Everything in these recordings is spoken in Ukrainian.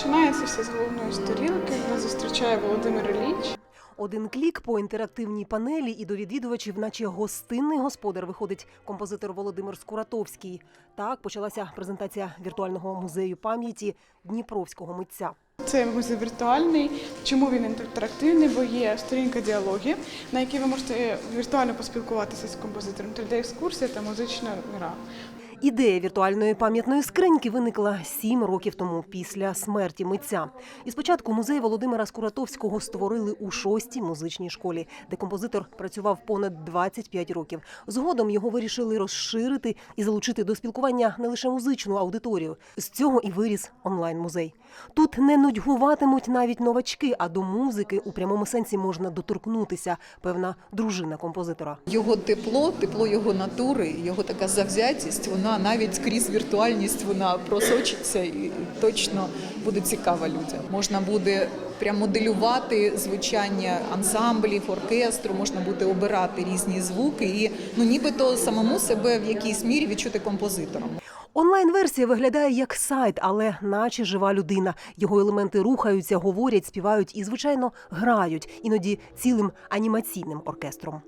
Починається все з головної сторінки. Нас зустрічає Володимир Ілліч. Один клік по інтерактивній панелі, і до відвідувачів, наче гостинний господар, виходить композитор Володимир Скуратовський. Так почалася презентація віртуального музею пам'яті Дніпровського митця. Це музей віртуальний. Чому він інтерактивний? Бо є сторінка діалогів, на якій ви можете віртуально поспілкуватися з композитором. 3D-екскурсія та музична гра. Ідея віртуальної пам'ятної скриньки виникла сім років тому після смерті митця. І спочатку музей Володимира Скуратовського створили у шостій музичній школі, де композитор працював понад 25 років. Згодом його вирішили розширити і залучити до спілкування не лише музичну аудиторію. З цього і виріс онлайн-музей. Тут не нудьгуватимуть навіть новачки, а до музики у прямому сенсі можна доторкнутися. Певна дружина композитора. Його тепло, тепло його натури, його така завзятість, вона навіть крізь віртуальність вона просочиться і точно буде цікава людям. Можна буде прям моделювати звучання ансамблів, оркестру, можна буде обирати різні звуки і ну нібито самому себе в якійсь мірі відчути композитором. Онлайн-версія виглядає як сайт, але наче жива людина. Його елементи рухаються, говорять, співають і, звичайно, грають, іноді цілим анімаційним оркестром.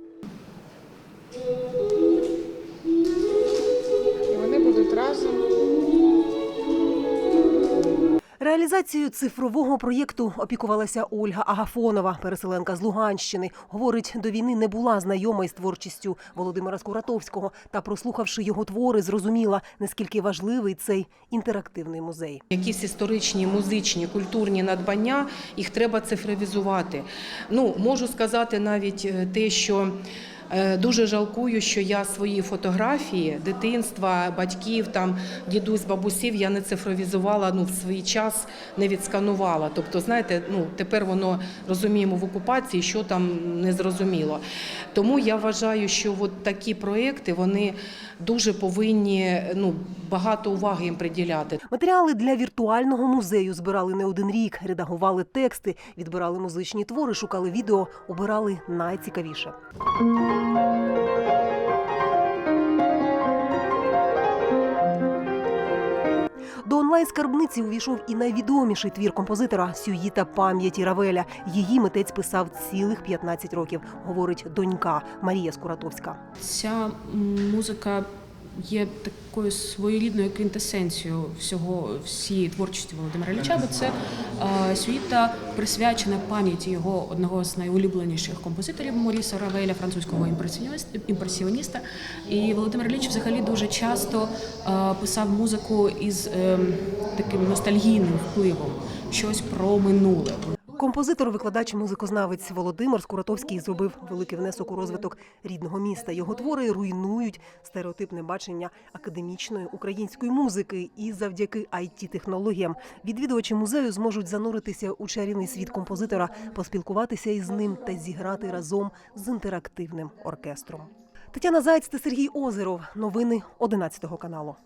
Реалізацією цифрового проєкту опікувалася Ольга Агафонова, переселенка з Луганщини. Говорить, до війни не була знайома із творчістю Володимира Скуратовського та, прослухавши його твори, зрозуміла, наскільки важливий цей інтерактивний музей. Якісь історичні, музичні, культурні надбання їх треба цифровізувати. Ну можу сказати навіть е, те, що. Е, Дуже жалкую, що я свої фотографії дитинства, батьків, там дідусь, бабусів я не цифровізувала. Ну в свій час не відсканувала. Тобто, знаєте, ну тепер воно розуміємо в окупації, що там не зрозуміло. Тому я вважаю, що от такі проекти вони дуже повинні ну багато уваги їм приділяти. Матеріали для віртуального музею збирали не один рік, редагували тексти, відбирали музичні твори, шукали відео, обирали найцікавіше. До онлайн-скарбниці увійшов і найвідоміший твір композитора Сюїта пам'яті Равеля. Її митець писав цілих 15 років, говорить донька Марія Скуратовська. Ця музика є такою своєрідною квінтесенцією всього всієї творчості Володимира Ілліча, бо це е, сюїта присвячена пам'яті його одного з найулюбленіших композиторів Моріса Равеля, французького імпресіоніста. І Володимир Ілліч взагалі дуже часто е, писав музику із е, таким ностальгійним впливом, щось про минуле. Композитор, викладач, музикознавець Володимир Скуратовський зробив великий внесок у розвиток рідного міста. Його твори руйнують стереотипне бачення академічної української музики. І завдяки it технологіям відвідувачі музею зможуть зануритися у чарівний світ композитора, поспілкуватися із ним та зіграти разом з інтерактивним оркестром. Тетяна Зайць та Сергій Озеров. Новини 11 каналу.